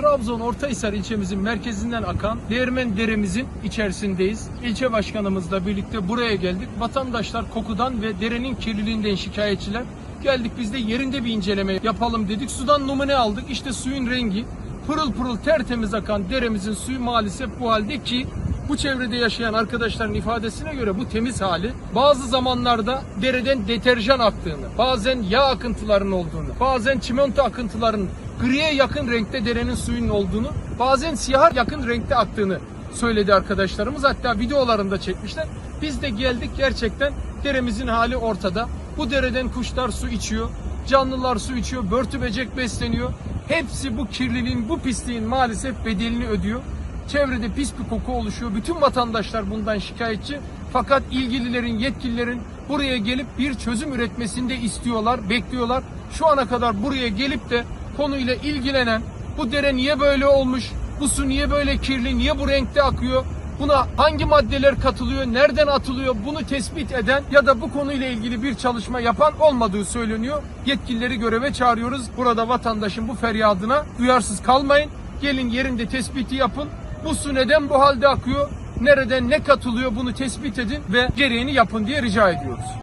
Trabzon Ortahisar ilçemizin merkezinden akan Değirmen Deremizin içerisindeyiz. İlçe başkanımızla birlikte buraya geldik. Vatandaşlar kokudan ve derenin kirliliğinden şikayetçiler. Geldik biz de yerinde bir inceleme yapalım dedik. Sudan numune aldık. İşte suyun rengi pırıl pırıl tertemiz akan deremizin suyu maalesef bu halde ki bu çevrede yaşayan arkadaşların ifadesine göre bu temiz hali bazı zamanlarda dereden deterjan aktığını, bazen yağ akıntılarının olduğunu, bazen çimento akıntılarının griye yakın renkte derenin suyunun olduğunu, bazen siyaha yakın renkte aktığını söyledi arkadaşlarımız. Hatta videolarında çekmişler. Biz de geldik gerçekten deremizin hali ortada. Bu dereden kuşlar su içiyor, canlılar su içiyor, börtü böcek besleniyor. Hepsi bu kirliliğin, bu pisliğin maalesef bedelini ödüyor. Çevrede pis bir koku oluşuyor. Bütün vatandaşlar bundan şikayetçi. Fakat ilgililerin, yetkililerin buraya gelip bir çözüm üretmesini de istiyorlar, bekliyorlar. Şu ana kadar buraya gelip de konuyla ilgilenen, bu dere niye böyle olmuş, bu su niye böyle kirli, niye bu renkte akıyor, buna hangi maddeler katılıyor, nereden atılıyor bunu tespit eden ya da bu konuyla ilgili bir çalışma yapan olmadığı söyleniyor. Yetkilileri göreve çağırıyoruz. Burada vatandaşın bu feryadına duyarsız kalmayın. Gelin yerinde tespiti yapın. Bu su neden bu halde akıyor? Nereden ne katılıyor bunu tespit edin ve gereğini yapın diye rica ediyoruz.